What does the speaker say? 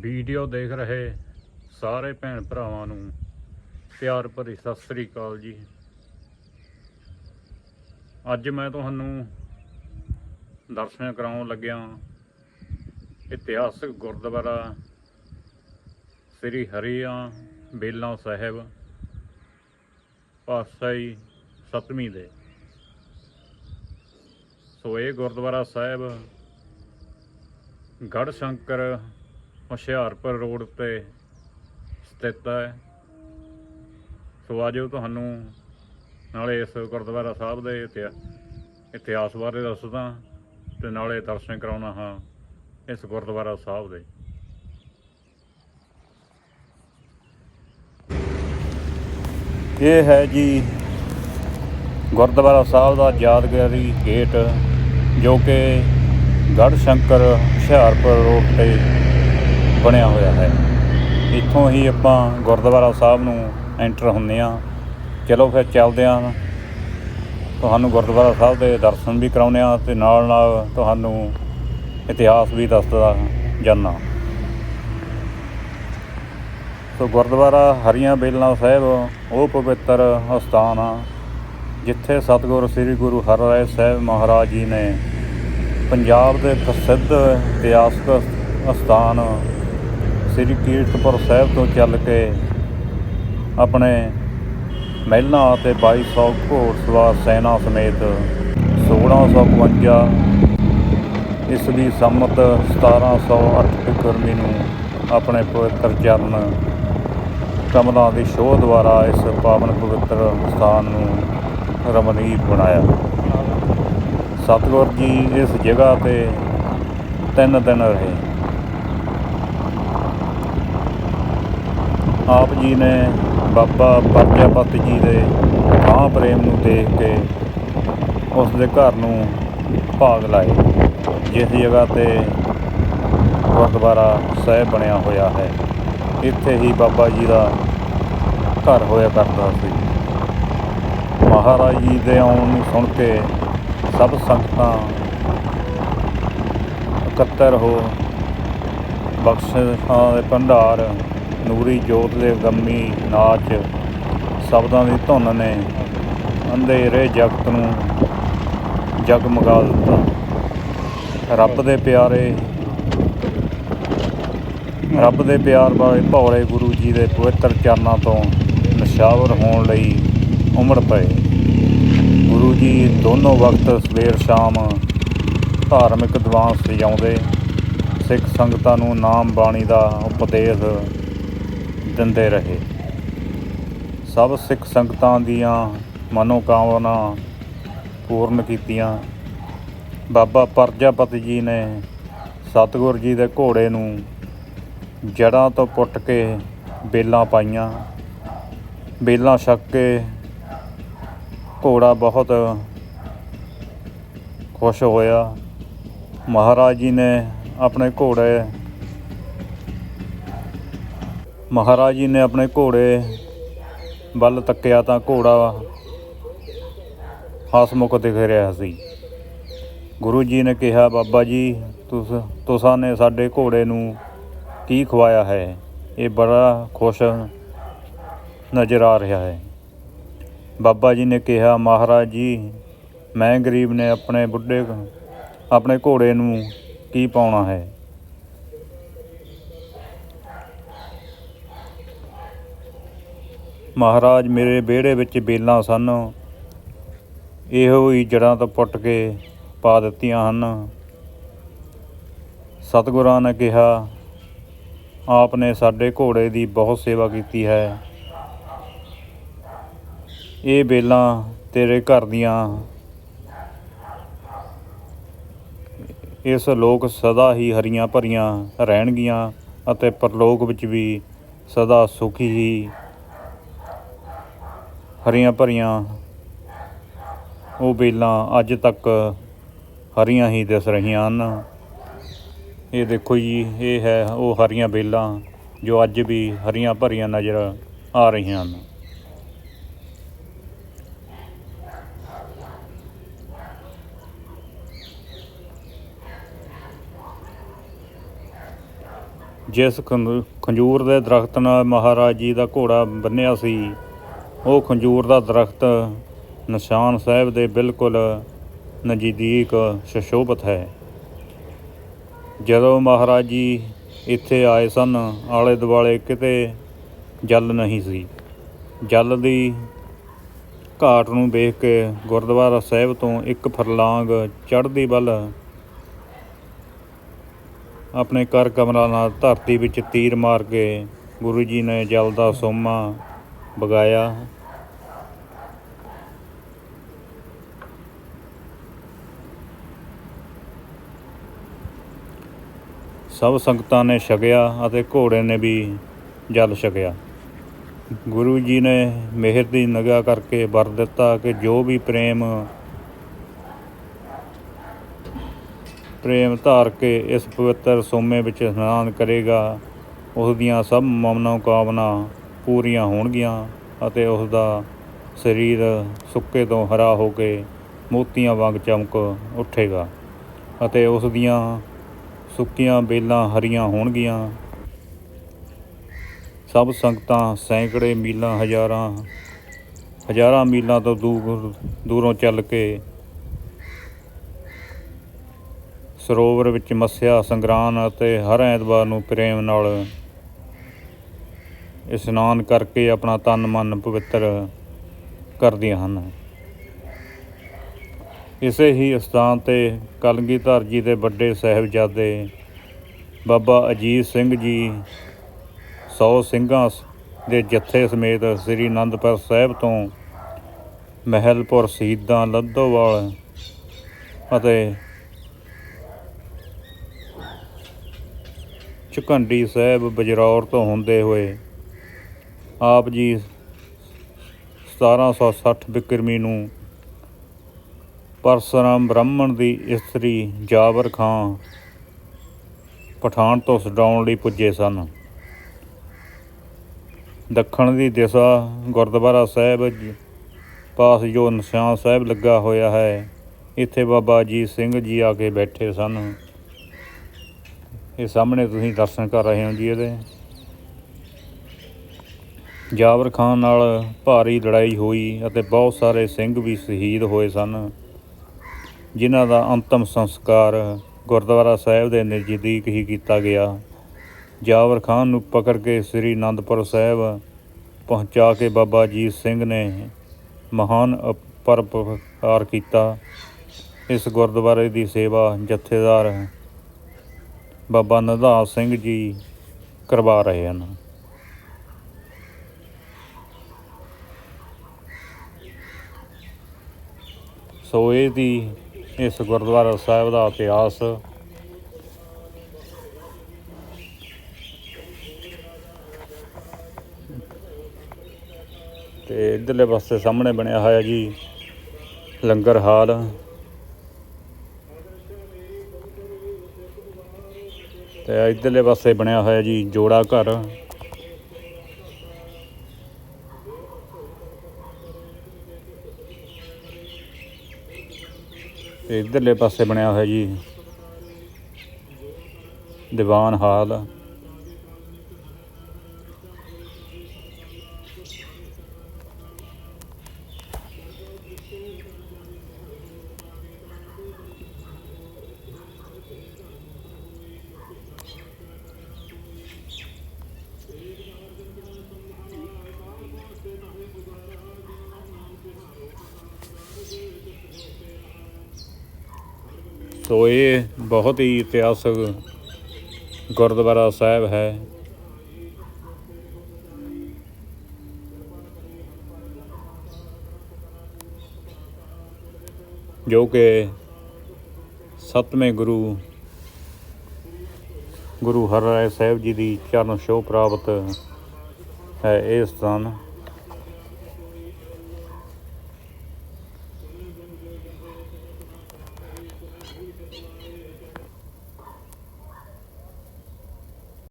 Video ਦੇਖ ਰਹੇ ਸਾਰੇ ਭੈਣ ਭਰਾਵਾਂ ਨੂੰ ਪਿਆਰ ਭਰੀ ਸਤਿ ਸ੍ਰੀ ਅਕਾਲ ਜੀ। ਅੱਜ ਮੈਂ ਤੁਹਾਨੂੰ ਦਰਸ਼ਨ ਕਰਾਉਣ ਲੱਗਿਆ ਇਤਿਹਾਸਕ ਗੁਰਦੁਆਰਾ ਸ੍ਰੀ ਹਰੀਆਂ ਬੇਲਾ ਸਾਹਿਬ, ਪਾਤਸ਼ਾਹੀ ਸਤਵੀਂ ਦੇ। ਸੋ ਇਹ ਗੁਰਦੁਆਰਾ ਸਾਹਿਬ ਗੜ ਸ਼ੰਕਰ ਹੁਸ਼ਿਆਰਪੁਰ ਰੋਡ ਤੇ ਸਥਿਤ ਹੈ। ਸੋ ਆਜੋ ਤੁਹਾਨੂੰ ਨਾਲੇ ਇਸ ਗੁਰਦੁਆਰਾ ਸਾਹਿਬ ਦੇ ਇਤਿਹਾ- ਇਤਿਹਾਸ ਬਾਰੇ ਦੱਸਦਾ ਤੇ ਨਾਲੇ ਦਰਸ਼ਨ ਕਰਾਉਣਾ ਹਾਂ ਇਸ ਗੁਰਦੁਆਰਾ ਸਾਹਿਬ ਦੇ। ਇਹ ਹੈ ਜੀ ਗੁਰਦੁਆਰਾ ਸਾਹਿਬ ਦਾ ਯਾਦਗਾਰੀ ਗੇਟ ਜੋ ਕਿ ਗੜ ਸ਼ੰਕਰ ਹੁਸ਼ਿਆਰਪੁਰ ਰੋਡ ਤੇ ਬਣਿਆ ਹੋਇਆ ਹੈ। ਇੱਥੋਂ ਹੀ ਆਪਾਂ ਗੁਰਦੁਆਰਾ ਸਾਹਿਬ ਨੂੰ ਐਂਟਰ ਹੁੰਦੇ ਆ ਚਲੋ ਫਿਰ ਚੱਲਦੇ ਆ ਤੁਹਾਨੂੰ ਗੁਰਦੁਆਰਾ ਸਾਹਿਬ ਦੇ ਦਰਸ਼ਨ ਵੀ ਕਰਾਉਂਦੇ ਆ ਤੇ ਨਾਲ ਨਾਲ ਤੁਹਾਨੂੰ ਇਤਿਹਾਸ ਵੀ ਦੱਸਦਾ ਜਾਨਾ ਸੋ ਗੁਰਦੁਆਰਾ ਹਰੀਆਂ ਬੇਲਾਂ ਸਾਹਿਬ, ਉਹ ਪਵਿੱਤਰ ਅਸਥਾਨ ਆ, ਜਿੱਥੇ ਸਤਿਗੁਰ ਸ੍ਰੀ ਗੁਰੂ ਹਰਿਰਾਏ ਸਾਹਿਬ ਮਹਾਰਾਜ ਜੀ ਨੇ ਪੰਜਾਬ ਦੇ ਪ੍ਰਸਿੱਧ ਇਤਿਹਾਸਕ ਅਸਥਾਨ ਸ੍ਰੀ ਕੀਰਤਪੁਰ ਸਾਹਿਬ ਤੋਂ ਚੱਲ ਕੇ ਆਪਣੇ ਮਹਿਲਾਂ ਅਤੇ 2200 ਘੋੜਸਵਾਰ ਸੈਨਾ ਸਮੇਤ 1652 ਈਸਵੀ ਸੰਮਤ 1708 ਬਿਕਰਮੀ ਨੂੰ ਆਪਣੇ ਪਵਿੱਤਰ ਚਰਨ ਕਮਲਾਂ ਦੀ ਸ਼ੋਅ ਦੁਆਰਾ ਇਸ ਪਾਵਨ ਪਵਿੱਤਰ ਸਥਾਨ ਨੂੰ ਰਮਣੀਕ ਬਣਾਇਆ। ਸਤਿਗੁਰ ਜੀ ਇਸ ਜਗ੍ਹਾ ਤੇ ਤਿੰਨ ਦਿਨ ਰਹੇ। ਆਪ ਜੀ ਨੇ ਬਾਬਾ ਪਰਜਾਪਤ ਜੀ ਦੇ ਮਾਂ ਪ੍ਰੇਮ ਨੂੰ ਦੇਖ ਕੇ ਉਸ ਦੇ ਘਰ ਨੂੰ ਭਾਗ ਲਾਏ। ਜਿਸ ਜਗ੍ਹਾ ਤੇ ਗੁਰਦੁਆਰਾ ਸਾਹਿਬ ਬਣਿਆ ਹੋਇਆ ਹੈ, ਇੱਥੇ ਹੀ ਬਾਬਾ ਜੀ ਦਾ ਘਰ ਹੋਇਆ ਕਰਦਾ ਸੀ। ਮਹਾਰਾਜ ਜੀ ਦੇ ਆਉਣ ਨੂੰ ਸੁਣ ਕੇ ਸਭ ਸੰਗਤਾਂ ਇਕੱਤਰ ਹੋ ਬਖਸ਼ਿਸ਼ਾਂ ਦੇ ਭੰਡਾਰ ਨੂਰੀ, ਜੋਤ ਦੇ ਗੰਮੀ, ਨਾਚ ਸ਼ਬਦਾਂ ਦੀ ਧੁੰਨ ਨੇ ਅੰਧੇਰੇ ਜਗਤ ਨੂੰ ਜਗਮਗਾ ਦਿੱਤਾ। ਰੱਬ ਦੇ ਪਿਆਰੇ, ਰੱਬ ਦੇ ਪਿਆਰ ਵਾਲੇ ਭੌਲੇ ਗੁਰੂ ਜੀ ਦੇ ਪਵਿੱਤਰ ਚਰਨਾਂ ਤੋਂ ਨਿਸ਼ਾਵਰ ਹੋਣ ਲਈ ਉਮੜ ਪਏ। ਗੁਰੂ ਜੀ ਦੋਨੋਂ ਵਕਤ ਸਵੇਰ ਸ਼ਾਮ ਧਾਰਮਿਕ ਦੀਵਾਨ ਸਜਾਉਂਦੇ, ਸਿੱਖ ਸੰਗਤਾਂ ਨੂੰ ਨਾਮ ਬਾਣੀ ਦਾ ਉਪਦੇਸ਼ ਦਿੰਦੇ ਰਹੇ। ਸਭ ਸਿੱਖ ਸੰਗਤਾਂ ਦੀਆਂ ਮਨੋਕਾਮਨਾ ਪੂਰਨ ਕੀਤੀਆਂ। ਬਾਬਾ ਪਰਜਾਪਤ ਜੀ ਨੇ ਸਤਿਗੁਰ ਜੀ ਦੇ ਘੋੜੇ ਨੂੰ ਜੜਾਂ ਤੋਂ ਪੁੱਟ ਕੇ ਬੇਲਾਂ ਪਾਈਆਂ। ਬੇਲਾਂ ਛੱਕ ਕੇ ਘੋੜਾ ਬਹੁਤ ਖੁਸ਼ ਹੋਇਆ। ਮਹਾਰਾਜ ਜੀ ਨੇ ਆਪਣੇ ਘੋੜੇ ਮਹਾਰਾਜ ਜੀ ਨੇ ਆਪਣੇ ਘੋੜੇ ਵੱਲ ਤੱਕਿਆ ਤਾਂ ਘੋੜਾ ਹਸਮੁਖ ਦਿਖ ਰਿਹਾ ਸੀ। ਗੁਰੂ ਜੀ ਨੇ ਕਿਹਾ, ਬਾਬਾ ਜੀ, ਤੁਸ, ਤੁਸਾਂ ਨੇ ਸਾਡੇ ਘੋੜੇ ਨੂੰ ਕੀ ਖਵਾਇਆ ਹੈ? ਇਹ ਬੜਾ ਖੁਸ਼ ਨਜ਼ਰ ਆ ਰਿਹਾ ਹੈ। ਬਾਬਾ ਜੀ ਨੇ ਕਿਹਾ, ਮਹਾਰਾਜ ਜੀ, ਮੈਂ ਗਰੀਬ ਨੇ ਆਪਣੇ ਬੁੱਢੇ, ਆਪਣੇ ਘੋੜੇ ਨੂੰ ਕੀ ਪਾਉਣਾ ਹੈ? ਮਹਾਰਾਜ, ਮੇਰੇ ਵਿਹੜੇ ਵਿੱਚ ਬੇਲਾਂ ਸਨ। ਇਹੋ ਹੀ ਜੜਾਂ ਤੋਂ ਪੁੱਟ ਕੇ ਪਾ ਦਿੱਤੀਆਂ ਹਨ। ਸਤਿਗੁਰਾਂ ਨੇ ਕਿਹਾ, ਆਪ ਨੇ ਸਾਡੇ ਘੋੜੇ ਦੀ ਬਹੁਤ ਸੇਵਾ ਕੀਤੀ ਹੈ। ਇਹ ਬੇਲਾਂ ਤੇਰੇ ਘਰ ਦੀਆਂ। ਇਸ ਲੋਕ ਸਦਾ ਹੀ ਹਰੀਆਂ ਭਰੀਆਂ ਰਹਿਣਗੀਆਂ ਅਤੇ ਪਰਲੋਕ ਵਿੱਚ ਵੀ ਸਦਾ ਸੁਖੀ ਹੀ ਹਰੀਆਂ ਭਰੀਆਂ ਉਹ ਬੇਲਾਂ ਅੱਜ ਤੱਕ ਹਰੀਆਂ ਹੀ ਦਿਸ ਰਹੀਆਂ ਹਨ। ਇਹ ਦੇਖੋ ਜੀ, ਇਹ ਹੈ ਉਹ ਹਰੀਆਂ ਬੇਲਾਂ ਜੋ ਅੱਜ ਵੀ ਹਰੀਆਂ ਭਰੀਆਂ ਨਜ਼ਰ ਆ ਰਹੀਆਂ ਹਨ। ਜਿਸ ਖੰਜੂਰ ਦੇ ਦਰਖਤ ਨਾਲ ਮਹਾਰਾਜ ਜੀ ਦਾ ਘੋੜਾ ਬੰਨਿਆ ਸੀ ਉਹ ਖੰਜੂਰ ਦਾ ਦਰਖਤ ਨਿਸ਼ਾਨ ਸਾਹਿਬ ਦੇ ਬਿਲਕੁਲ ਨਜ਼ਦੀਕ ਸੁਸ਼ੋਭਿਤ ਹੈ। ਜਦੋਂ ਮਹਾਰਾਜ ਜੀ ਇੱਥੇ ਆਏ ਸਨ ਆਲੇ ਦੁਆਲੇ ਕਿਤੇ ਜਲ ਨਹੀਂ ਸੀ। ਜਲ ਦੀ ਘਾਟ ਨੂੰ ਵੇਖ ਕੇ ਗੁਰਦੁਆਰਾ ਸਾਹਿਬ ਤੋਂ ਇੱਕ ਫਰਲਾਂਗ ਚੜ੍ਹਦੀ ਵੱਲ ਆਪਣੇ ਕਰ ਕਮਰਾ ਨਾਲ ਧਰਤੀ ਵਿੱਚ ਤੀਰ ਮਾਰ ਕੇ ਗੁਰੂ ਜੀ ਨੇ ਜਲ ਦਾ ਸੋਮਾ ਵਗਾਇਆ ਸਭ ਸੰਗਤਾਂ ਨੇ ਛਕਿਆ ਅਤੇ ਘੋੜੇ ਨੇ ਵੀ ਜਲ ਛਕਿਆ। ਗੁਰੂ ਜੀ ਨੇ ਮਿਹਰ ਦੀ ਨਗਾ ਕਰਕੇ ਵਰ ਦਿੱਤਾ ਕਿ ਜੋ ਵੀ ਪ੍ਰੇਮ ਪ੍ਰੇਮ ਧਾਰ ਕੇ ਇਸ ਪਵਿੱਤਰ ਸੋਮੇ ਵਿੱਚ ਇਸ਼ਨਾਨ ਕਰੇਗਾ, ਉਸ ਦੀਆਂ ਸਭ ਮਨੋ ਕਾਮਨਾ ਪੂਰੀਆਂ ਹੋਣਗੀਆਂ ਅਤੇ ਉਸ ਦਾ ਸਰੀਰ ਸੁੱਕੇ ਤੋਂ ਹਰਾ ਹੋ ਕੇ ਮੋਤੀਆਂ ਵਾਂਗ ਚਮਕ ਉੱਠੇਗਾ ਅਤੇ ਉਸ ਦੀਆਂ ਸੁੱਕੀਆਂ ਬੇਲਾਂ ਹਰੀਆਂ ਹੋਣਗੀਆਂ। ਸਭ ਸੰਗਤਾਂ ਸੈਂਕੜੇ ਮੀਲਾਂ ਹਜ਼ਾਰਾਂ ਹਜ਼ਾਰਾਂ ਮੀਲਾਂ ਤੋਂ ਦੂਰ, ਦੂਰੋਂ ਚੱਲ ਕੇ ਸਰੋਵਰ ਵਿੱਚ ਮੱਸਿਆ ਸੰਗਰਾਨ ਅਤੇ ਹਰ ਐਤਵਾਰ ਨੂੰ ਪ੍ਰੇਮ ਨਾਲ ਇਸ਼ਨਾਨ ਕਰਕੇ ਆਪਣਾ ਤਨ ਮਨ ਪਵਿੱਤਰ ਕਰਦੀਆਂ ਹਨ। ਇਸੇ ਹੀ ਅਸਥਾਨ ਤੇ ਕਲਗੀਧਰ ਜੀ ਦੇ ਵੱਡੇ ਸਾਹਿਬਜ਼ਾਦੇ ਬਾਬਾ ਅਜੀਤ ਸਿੰਘ ਜੀ, ਸੌ ਸਿੰਘਾਂ ਦੇ ਜੱਥੇ ਸਮੇਤ ਸ੍ਰੀ ਅਨੰਦਪੁਰ ਸਾਹਿਬ ਤੋਂ ਮਹਿਲਪੁਰ ਸ਼ਹੀਦਾਂ ਲੱਦੋਵਾਲ ਅਤੇ ਝੁਕੰਡੀ ਸਾਹਿਬ ਬਜਰੌਰ ਤੋਂ ਹੁੰਦੇ ਹੋਏ ਆਪ ਜੀ 1760 ਬਿਕਰਮੀ ਨੂੰ ਪਰਸਰਾਮ ਬ੍ਰਾਹਮਣ ਦੀ ਇਸਤਰੀ ਜਾਬਰ ਖਾਂ ਪਠਾਨ ਤੋਂ ਛਡਾਉਣ ਲਈ ਪੁੱਜੇ ਸਨ। ਦੱਖਣ ਦੀ ਦਿਸ਼ਾ ਗੁਰਦੁਆਰਾ ਸਾਹਿਬ ਪਾਸ ਜੋ ਨਿਸ਼ਾਨ ਸਾਹਿਬ ਲੱਗਾ ਹੋਇਆ ਹੈ, ਇੱਥੇ ਬਾਬਾ ਜੀ ਸਿੰਘ ਜੀ ਆ ਕੇ ਬੈਠੇ ਸਨ। ਇਹ ਸਾਹਮਣੇ ਤੁਸੀਂ ਦਰਸ਼ਨ ਕਰ ਰਹੇ ਹੋ ਜੀ ਇਹਦੇ। ਜਾਬਰ ਖਾਨ ਨਾਲ ਭਾਰੀ ਲੜਾਈ ਹੋਈ ਅਤੇ ਬਹੁਤ ਸਾਰੇ ਸਿੰਘ ਵੀ ਸ਼ਹੀਦ ਹੋਏ ਸਨ, ਜਿਨ੍ਹਾਂ ਦਾ ਅੰਤਮ ਸੰਸਕਾਰ ਗੁਰਦੁਆਰਾ ਸਾਹਿਬ ਦੇ ਨਜ਼ਦੀਕ ਹੀ ਕੀਤਾ ਗਿਆ। ਜਾਬਰ ਖਾਨ ਨੂੰ ਪਕੜ ਕੇ ਸ੍ਰੀ ਅਨੰਦਪੁਰ ਸਾਹਿਬ ਪਹੁੰਚਾ ਕੇ ਬਾਬਾ ਅਜੀਤ ਸਿੰਘ ਨੇ ਮਹਾਨ ਪਰਪਕਾਰ ਕੀਤਾ। ਇਸ ਗੁਰਦੁਆਰੇ ਦੀ ਸੇਵਾ ਜਥੇਦਾਰ ਬਾਬਾ ਨਿਧਾਨ ਸਿੰਘ ਜੀ ਕਰਵਾ ਰਹੇ ਹਨ। ਸੋ ਇਹ ਦੀ ਇਸ ਗੁਰਦੁਆਰਾ ਸਾਹਿਬ ਦਾ ਇਤਿਹਾਸ ਤੇ ਇਧਰਲੇ ਪਾਸੇ ਸਾਹਮਣੇ ਬਣਿਆ ਹੋਇਆ ਜੀ ਲੰਗਰ ਹਾਲ। ਤੇ ਇਧਰਲੇ ਪਾਸੇ ਬਣਿਆ ਹੋਇਆ ਜੀ ਜੋੜਾ ਘਰ। ਤੇ ਇਧਰਲੇ ਪਾਸੇ ਬਣਿਆ ਹੋਇਆ ਜੀ। ਦੀਵਾਨ ਹਾਲ। ਸੋ ਇਹ ਬਹੁਤ ਹੀ ਇਤਿਹਾਸਕ ਗੁਰਦੁਆਰਾ ਸਾਹਿਬ ਹੈ। ਜੋ ਕਿ ਸਤਵੇਂ ਗੁਰੂ ਗੁਰੂ ਹਰਿਰਾਏ ਸਾਹਿਬ ਜੀ ਦੀ ਚਰਨ ਛੋਹ ਪ੍ਰਾਪਤ ਹੈ, ਇਹ ਸਥਾਨ।